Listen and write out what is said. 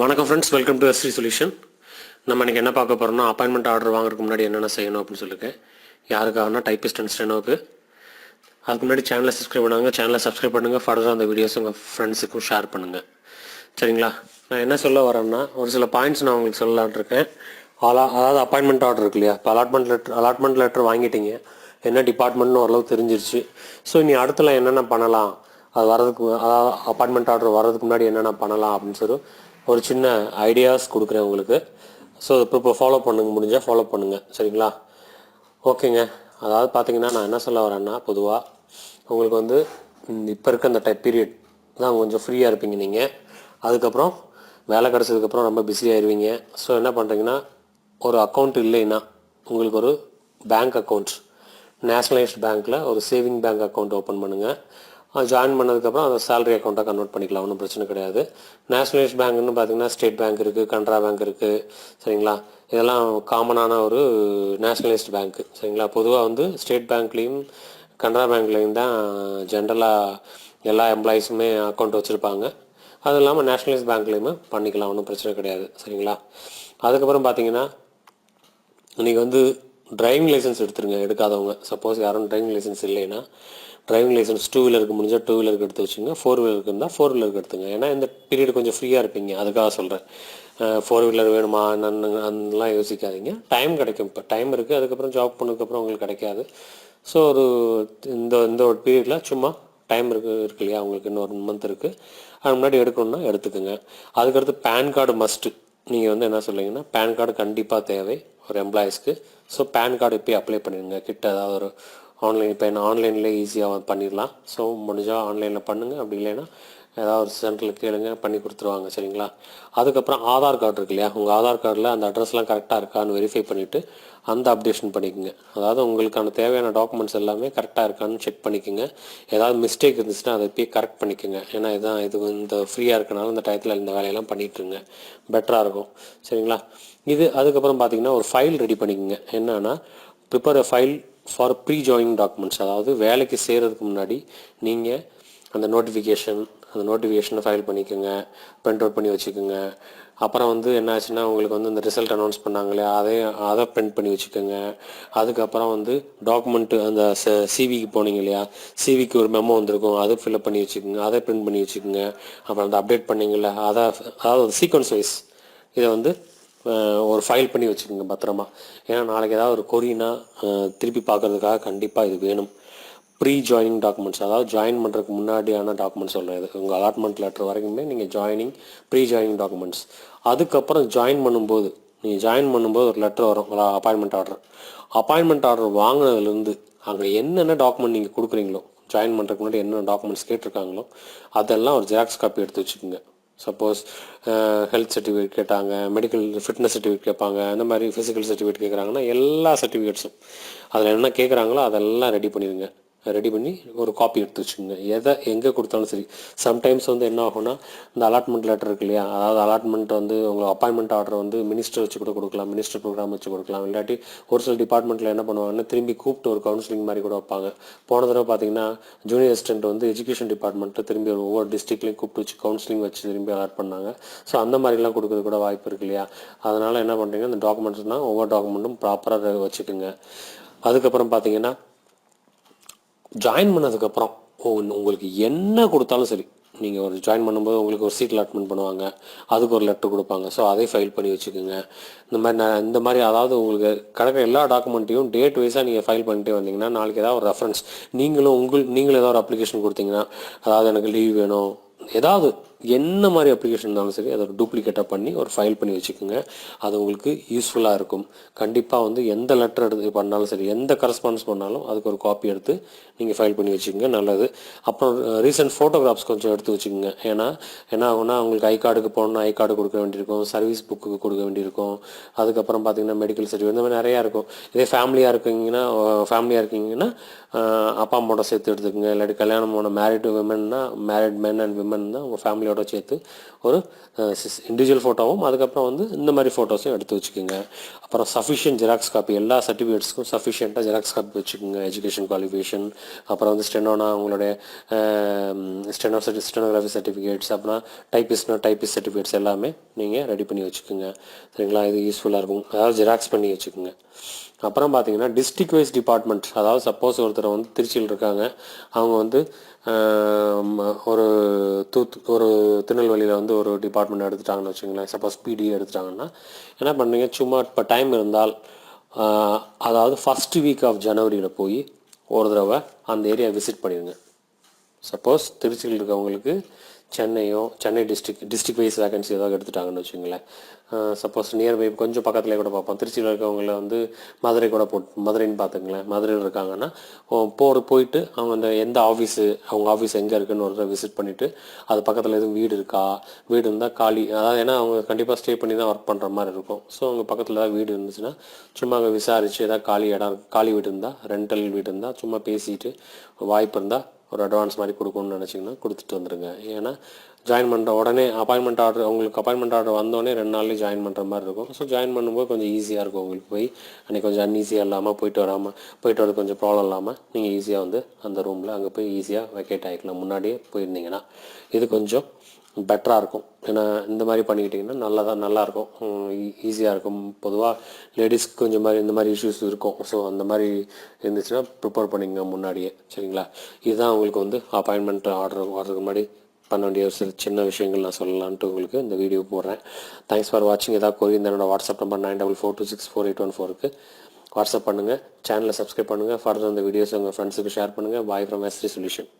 வணக்கம் friends welcome to Esri solution நம்ம இன்னைக்கு என்ன பார்க்க போகிறோம்னா அப்பாயின்மெண்ட் ஆர்டர் வாங்குறதுக்கு முன்னாடி என்னென்ன செய்யணும் அப்படின்னு சொல்லியிருக்கேன் யாருக்காகனா டைப்பிஸ்ட் அண்ட் ஸ்டெனோக்கு அதுக்கு முன்னாடி சேனலை சப்ஸ்கிரைப் பண்ணுவாங்க சேனலை சப்ஸ்கிரைப் பண்ணுங்கள் ஃபர்தராக அந்த வீடியோஸ் உங்கள் ஃப்ரெண்ட்ஸுக்கும் ஷேர் பண்ணுங்கள் சரிங்களா? நான் என்ன சொல்ல வரேன்னா ஒரு சில பாயிண்ட்ஸ் நான் உங்களுக்கு சொல்லலான் இருக்கேன். அலா அதாவது அப்பாயின்மெண்ட் ஆர்டர் இருக்கு இல்லையா? இப்போ அலாட்மெண்ட் லெட்டர் அலாட்மெண்ட் லெட்டர் வாங்கிட்டீங்க. என்ன டிபார்ட்மெண்ட்னு ஓரளவு தெரிஞ்சிருச்சு. ஸோ இனி அடுத்தலாம் என்னென்ன பண்ணலாம்? அது வரதுக்கு அதாவது அப்பாயின்மெண்ட் ஆர்டர் வர்றதுக்கு முன்னாடி என்னென்ன பண்ணலாம் அப்படின்னு சொல்லி ஒரு சின்ன ஐடியாஸ் கொடுக்குறேன் உங்களுக்கு. ஸோ இப்போ இப்போ ஃபாலோ பண்ணுங்க முடிஞ்சால் ஃபாலோ பண்ணுங்கள் சரிங்களா? ஓகேங்க அதாவது பார்த்தீங்கன்னா நான் என்ன சொல்ல வரேன்னா பொதுவாக உங்களுக்கு வந்து இப்போ இருக்க அந்த டைப் பீரியட் தான் கொஞ்சம் ஃப்ரீயாக இருப்பீங்க நீங்கள் அதுக்கப்புறம் வேலை கிடச்சதுக்கப்புறம் ரொம்ப பிஸி ஆயிடுவீங்க ஸோ என்ன பண்ணுறீங்கன்னா ஒரு அக்கௌண்ட் இல்லைன்னா உங்களுக்கு ஒரு பேங்க் அக்கௌண்ட் நேஷ்னலைஸ்ட் பேங்க்கில் ஒரு சேவிங் பேங்க் அக்கௌண்ட் ஓப்பன் பண்ணுங்கள் ஜாயின் பண்ணதுக்கப்புறம் அதை சேலரி அக்கௌண்ட்டாக கன்வெர்ட் பண்ணிக்கலாம். ஒன்றும் பிரச்சனை கிடையாது. நேஷ்னலைஸ்ட் பேங்க்னு பார்த்தீங்கன்னா ஸ்டேட் பேங்க் இருக்குது கனரா பேங்க் இருக்குது சரிங்களா? இதெல்லாம் காமனான ஒரு நேஷ்னலைஸ்ட் பேங்க் சரிங்களா? பொதுவாக வந்து ஸ்டேட் பேங்க்லேயும் கனரா பேங்க்லேயும் தான் ஜென்ரலாக எல்லா எம்ப்ளாயீஸுமே அக்கௌண்ட் வச்சுருப்பாங்க. அது இல்லாமல் நேஷ்னலைஸ்ட் பேங்க்லேயுமே பண்ணிக்கலாம். ஒன்றும் பிரச்சனை கிடையாது சரிங்களா? அதுக்கப்புறம் பார்த்தீங்கன்னா நீங்கள் வந்து டிரைவிங் லைசன்ஸ் எடுத்துருங்க எடுக்காதவங்க. சப்போஸ் யாரும் டிரைவிங் லைசன்ஸ் இல்லைன்னா டிரைவிங் லைசன்ஸ் டூ வீலருக்கு முடிஞ்சால் டூ வீலருக்கு எடுத்து வச்சுங்க ஃபோர் வீலருக்கு இருந்தால் ஃபோர் வீலருக்கு எடுத்துங்க ஏன்னா இந்த பீரியட் கொஞ்சம் ஃப்ரீயாக இருப்பீங்க. அதுக்காக சொல்கிறேன் ஃபோர் வீலர் வேணுமா? என்னன்னு அதெல்லாம் யோசிக்காதீங்க. டைம் கிடைக்கும். இப்போ டைம் இருக்குது அதுக்கப்புறம் ஜாப் பண்ணதுக்கப்புறம் உங்களுக்கு கிடைக்காது. ஸோ ஒரு இந்த இந்த ஒரு பீரியடில் சும்மா டைம் இருக்கு இருக்கு இல்லையா? உங்களுக்கு இன்னும் ஒன் மந்த் இருக்குது அது முன்னாடி எடுக்கணும்னா எடுத்துக்கோங்க. அதுக்கடுத்து பேன் கார்டு மஸ்ட்டு நீங்கள் வந்து என்ன சொல்லிங்கன்னா பேன் கார்டு கண்டிப்பாக தேவை ஒரு எம்ப்ளாயீஸ்க்கு ஸோ பேன் கார்டு இப்போயே அப்ளை பண்ணிடுங்க. கிட்ட ஏதாவது ஒரு ஆன்லைன் இப்போ என்ன ஆன்லைனில் ஈஸியாக பண்ணிடலாம். ஸோ முடிஞ்சால் ஆன்லைனில் பண்ணுங்கள் அப்படி இல்லைன்னா ஏதாவது ஒரு சென்டரில் கேளுங்க பண்ணி கொடுத்துருவாங்க. சரிங்களா? அதுக்கப்புறம் ஆதார் கார்டு இருக்கு இல்லையா? உங்கள் ஆதார் கார்டில் அந்த அட்ரஸ்லாம் கரெக்டாக இருக்கான்னு வெரிஃபை பண்ணிவிட்டு அந்த அப்டேஷன் பண்ணிக்கோங்க. அதாவது உங்களுக்கான தேவையான டாக்குமெண்ட்ஸ் எல்லாமே கரெக்டாக இருக்கான்னு செக் பண்ணிக்கோங்க. ஏதாவது மிஸ்டேக் இருந்துச்சுன்னா அதை போய் கரெக்ட் பண்ணிக்கோங்க. ஏன்னா இதுதான் இது இந்த ஃப்ரீயாக இருக்கனால இந்த டயத்தில் இந்த வேலையெல்லாம் பண்ணிட்டுருங்க. பெட்டராக இருக்கும். சரிங்களா? இது அதுக்கப்புறம் பார்த்தீங்கன்னா ஒரு ஃபைல் ரெடி பண்ணிக்கோங்க. என்னன்னா prepare a file for pre joining documents அதாவது வேலைக்கு சேர்கிறதுக்கு முன்னாடி நீங்கள் அந்த நோட்டிஃபிகேஷன் அந்த நோட்டிஃபிகேஷனை ஃபைல் பண்ணிக்கோங்க பிரிண்ட் அவுட் பண்ணி வச்சுக்கோங்க. அப்புறம் வந்து என்ன ஆச்சுன்னா உங்களுக்கு வந்து இந்த ரிசல்ட் அனௌன்ஸ் பண்ணாங்களே அதே அதை பிரிண்ட் பண்ணி வச்சுக்கோங்க. அதுக்கப்புறம் வந்து டாக்குமெண்ட்டு அந்த சிவிக்கு போனீங்க இல்லையா சிவிக்கு ஒரு மெமோ வந்திருக்கும் அதை ஃபில்அப் பண்ணி வச்சுக்கோங்க அதை பிரிண்ட் பண்ணி வச்சுக்கோங்க. அப்புறம் அந்த அப்டேட் பண்ணீங்கல்ல அதை அதாவது சீக்வன்ஸ் வைஸ் இதை வந்து ஒரு ஃபைல் பண்ணி வச்சுக்கோங்க பத்திரமா. ஏன்னா நாளைக்கு ஏதாவது ஒரு கொரினா திருப்பி பார்க்குறதுக்காக கண்டிப்பாக இது வேணும். ப்ரீ ஜாயினிங் டாக்குமெண்ட்ஸ் அதாவது ஜாயின் பண்ணுறதுக்கு முன்னாடியான டாக்குமெண்ட்ஸ் சொல்கிறது உங்கள் அலாட்மெண்ட் லெட்டர் வரைக்குமே நீங்கள் ஜாயினிங் ப்ரீ ஜாயினிங் டாக்குமெண்ட்ஸ் அதுக்கப்புறம் ஜாயின் பண்ணும்போது நீங்கள் ஜாயின் பண்ணும்போது ஒரு லெட்டர் வரும் ஒரு அப்பாயின்மெண்ட் ஆர்டர் அப்பாயின்மெண்ட் ஆர்டர் வாங்கினதுலேருந்து அங்கே என்னென்ன டாக்குமெண்ட் நீங்கள் கொடுக்குறீங்களோ ஜாயின் பண்ணுறதுக்கு முன்னாடி என்னென்ன டாக்குமெண்ட்ஸ் கேட்டிருக்காங்களோ அதெல்லாம் ஒரு ஜெராக்ஸ் காப்பி எடுத்து வச்சுக்கோங்க. சப்போஸ் ஹெல்த் சர்டிஃபிகேட் கேட்டாங்க மெடிக்கல் ஃபிட்னஸ் சர்டிஃபிகேட் கேட்பாங்க அந்த மாதிரி ஃபிசிக்கல் சர்டிஃபிகேட் கேட்குறாங்கன்னா எல்லா சர்டிஃபிகேட்ஸும் அதில் என்ன கேட்குறாங்களோ அதெல்லாம் ரெடி பண்ணிடுங்க. ரெடி பண்ணி ஒரு காப்பி எடுத்து வச்சுக்கோங்க. எதை எங்கே கொடுத்தாலும் சரி. சம்டைம்ஸ் வந்து என்ன ஆகும்னா இந்த அலாட்மெண்ட் லெட்டர் இருக்கு இல்லையா? அதாவது அலாட்மெண்ட் வந்து உங்களுக்கு அப்பாயின்மெண்ட் ஆர்டர் வந்து மினிஸ்டர் வச்சு கூட கொடுக்கலாம். மினிஸ்டர் ப்ரோக்ராம் வச்சு கொடுக்கலாம். இல்லாட்டி ஒரு சில டிபார்ட்மெண்ட்டில் என்ன பண்ணுவாங்கன்னா திரும்பி கூப்பிட்டு ஒரு கவுன்சிலிங் மாதிரி கூட வைப்பாங்க. போன தடவை பார்த்தீங்கன்னா ஜூனியர் அசிஸ்டன்ட் வந்து எஜுகேஷன் டிபார்ட்மெண்ட்டில் திரும்பி ஒரு ஒவ்வொரு டிஸ்ட்ரிக்ட்லையும் கூப்பிட்டு வச்சு கவுன்சிலிங் வச்சு திரும்பி அலாட் பண்ணாங்க. ஸோ அந்த மாதிரிலாம் கொடுக்கறது கூட வாய்ப்பு இருக்கு இல்லையா? அதனால் என்ன பண்ணுறீங்க அந்த டாக்குமெண்ட்ஸ்னால் ஒவ்வொரு டாக்குமெண்ட்டும் ப்ராப்பராக வச்சுக்கோங்க. அதுக்கப்புறம் பார்த்தீங்கன்னா ஜாயின் பண்ணதுக்கப்புறம் உங்களுக்கு என்ன கொடுத்தாலும் சரி. நீங்கள் ஒரு ஜாயின் பண்ணும்போது உங்களுக்கு ஒரு சீட் அலாட்மெண்ட் பண்ணுவாங்க. அதுக்கு ஒரு லெட்டர் கொடுப்பாங்க. ஸோ அதை ஃபைல் பண்ணி வச்சுக்கோங்க. இந்த மாதிரி நான் இந்த மாதிரி அதாவது உங்களுக்கு கிடைக்கிற எல்லா டாக்குமெண்ட்டையும் டேட் வைஸாக நீங்கள் ஃபைல் பண்ணிட்டு வந்தீங்கன்னா நாளைக்கு ஏதாவது ஒரு ரெஃபரன்ஸ் நீங்களும் உங்கள் நீங்களும் ஏதாவது ஒரு அப்ளிகேஷன் கொடுத்தீங்கன்னா அதாவது எனக்கு லீவ் வேணும். ஏதாவது என்ன மாதிரி அப்ளிகேஷன் இருந்தாலும் சரி அதை ஒரு டூப்ளிகேட்டாக பண்ணி ஒரு ஃபைல் பண்ணி வச்சுக்கோங்க. அது உங்களுக்கு யூஸ்ஃபுல்லாக இருக்கும். கண்டிப்பாக வந்து எந்த லெட்டர் எடுத்து பண்ணாலும் சரி எந்த கரஸ்பாண்டன்ஸ் பண்ணாலும் அதுக்கு ஒரு காப்பி எடுத்து நீங்கள் ஃபைல் பண்ணி வச்சுக்கோங்க நல்லது. அப்புறம் ரீசெண்ட் ஃபோட்டோகிராஃப்ஸ் கொஞ்சம் எடுத்து வச்சுக்கோங்க. ஏன்னா என்ன ஆகுனா உங்களுக்கு ஐ கார்டுக்கு போகணும்னா ஐ கார்டு கொடுக்க வேண்டியிருக்கும். சர்வீஸ் புக்கு கொடுக்க வேண்டியிருக்கும். அதுக்கப்புறம் பார்த்தீங்கன்னா மெடிக்கல் சர்டிஃபிகேட் இந்த மாதிரி நிறையா இருக்கும். இதே ஃபேமிலியாக இருக்கீங்கன்னா ஃபேமிலியாக இருக்கீங்கன்னா அப்பா அம்மாவோட சேர்த்து எடுத்துக்கோங்க. இல்லாட்டி கல்யாணம் போன மேரிட் விமன்னா மேரிட் மென் அண்ட் விமன் தான் உங்கள் ஃபேமிலியோட ஃபேமிலியோட சேர்த்து ஒரு இண்டிவிஜுவல் ஃபோட்டோவும் அதுக்கப்புறம் வந்து இந்த மாதிரி ஃபோட்டோஸையும் எடுத்து வச்சுக்கோங்க. அப்புறம் சஃபிஷியன்ட் ஜெராக்ஸ் காப்பி எல்லா சர்டிஃபிகேட்ஸ்க்கும் சஃபிஷியண்ட்டாக ஜெராக்ஸ் காப்பி வச்சுக்கோங்க எஜுகேஷன் குவாலிஃபிகேஷன் அப்புறம் வந்து ஸ்டெனோனா உங்களுடைய ஸ்டெனோ சர்டி ஸ்டெனோகிராஃபி சர்டிஃபிகேட்ஸ் அப்புறம் டைப்பிஸ்ட்னா டைப்பிஸ்ட் சர்டிஃபிகேட்ஸ் எல்லாமே நீங்கள் ரெடி பண்ணி வச்சுக்கோங்க. சரிங்களா? இது யூஸ்ஃபுல்லாக இருக்கும். அதாவது ஜெராக்ஸ் பண்ணி வச்சுக்கோங்க. அப்புறம் பார்த்தீங்கன்னா டிஸ்ட்ரிக்ட் வைஸ் டிபார்ட்மெண்ட் அதாவது சப்போஸ் ஒருத்தர் வந்து திருச்சியில் இருக்காங்க. அவங்க வந்து ஒரு தூத்து ஒரு திருநெல்வேலியில் வந்து ஒரு டிபார்ட்மெண்ட் எடுத்துட்டாங்கன்னு வச்சுங்களேன் சப்போஸ் பிடி எடுத்துட்டாங்கன்னா என்ன பண்ணுறீங்க சும்மா இப்போ டைம் இருந்தால் அதாவது ஃபஸ்ட் வீக் ஆஃப் ஜனவரியில் போய் ஒரு தடவை அந்த ஏரியா விசிட் பண்ணிடுங்க. சப்போஸ் திருச்சியில் இருக்கவங்களுக்கு சென்னையோ Chennai district district wise vacancy ஏதாவது எடுத்துட்டாங்கன்னு வச்சுங்களேன் சப்போஸ் நியர்பை கொஞ்சம் பக்கத்துலேயே கூட பார்ப்போம். திருச்சியில் இருக்கவங்கள வந்து மதுரை கூட போட் மதுரைன்னு பார்த்துங்களேன் மதுரையில் இருக்காங்கன்னா போகிற போயிட்டு அவங்க அந்த எந்த ஆஃபீஸு அவங்க ஆஃபீஸ் எங்கே இருக்குன்னு ஒரு விசிட் பண்ணிவிட்டு அது பக்கத்தில் எதுவும் வீடு இருக்கா? வீடு இருந்தால் காலி அதாவது ஏன்னா அவங்க கண்டிப்பாக ஸ்டே பண்ணி தான் ஒர்க் பண்ணுற மாதிரி இருக்கும். ஸோ அவங்க பக்கத்தில் ஏதாவது வீடு இருந்துச்சுன்னா சும்மா அங்கே விசாரித்து ஏதாவது காலி இடம் காலி வீடு இருந்தால் ரெண்டல் வீடு இருந்தால் சும்மா பேசிட்டு வாய்ப்பு இருந்தால் ஒரு அட்வான்ஸ் மாதிரி கொடுக்கணும்னு நினச்சிங்கன்னா கொடுத்துட்டு வந்துடுங்க ஏன்னா ஜாயின் பண்ணுற உடனே அப்பாயின்மெண்ட் ஆர்டர் உங்களுக்கு அப்பாயின்மெண்ட் ஆர்டர் வந்தோடனே ரெண்டு நாள்லேயே ஜாயின் பண்ணுற மாதிரி இருக்கும். ஸோ ஜாயின் பண்ணும்போது கொஞ்சம் ஈஸியாக இருக்கும் உங்களுக்கு போய். அன்றைக்கி கொஞ்சம் அன்ஈஸியாக இல்லாமல் போயிட்டு வராமல் போயிட்டு வரது கொஞ்சம் ப்ராப்ளம் இல்லாமல் நீங்கள் ஈஸியாக வந்து அந்த ரூமில் அங்கே போய் ஈஸியாக வெக்கேட் ஆகிக்கலாம் முன்னாடியே போயிருந்தீங்கன்னா. இது கொஞ்சம் பெட்டராக இருக்கும். ஏன்னா இந்த மாதிரி பண்ணிக்கிட்டிங்கன்னா நல்லா தான் நல்லாயிருக்கும் ஈஸியாக இருக்கும். பொதுவாக லேடிஸ்க்கு கொஞ்சம் மாதிரி இந்த மாதிரி இஷ்யூஸ் இருக்கும். ஸோ அந்த மாதிரி இருந்துச்சுன்னா ப்ரிப்பேர் பண்ணிங்க முன்னாடியே. சரிங்களா? இதுதான் உங்களுக்கு வந்து அப்பாயின்மெண்ட் ஆர்டர் வர்றதுக்கு முன்னாடி பண்ண வேண்டிய ஒரு சில சின்ன விஷயங்கள் நான் சொல்லலான்ட்டு உங்களுக்கு இந்த வீடியோ போடுறேன். தேங்க்ஸ் ஃபார் வாட்சிங் ஏதாவது கோரி இந்த என்னோட WhatsApp number nine double four two six four eight one ஃபோருக்கு வாட்ஸ்அப் பண்ணுங்கள் சேனலை சப்ஸ்கிரைப் பண்ணுங்கள் ஃபர்தர் அந்த வீடியோஸ் உங்கள் ஃப்ரெண்ட்ஸுக்கு ஷேர் பண்ணுங்கள் பாய் ஃப்ரம் எஸ்ரி சொல்யூஷன்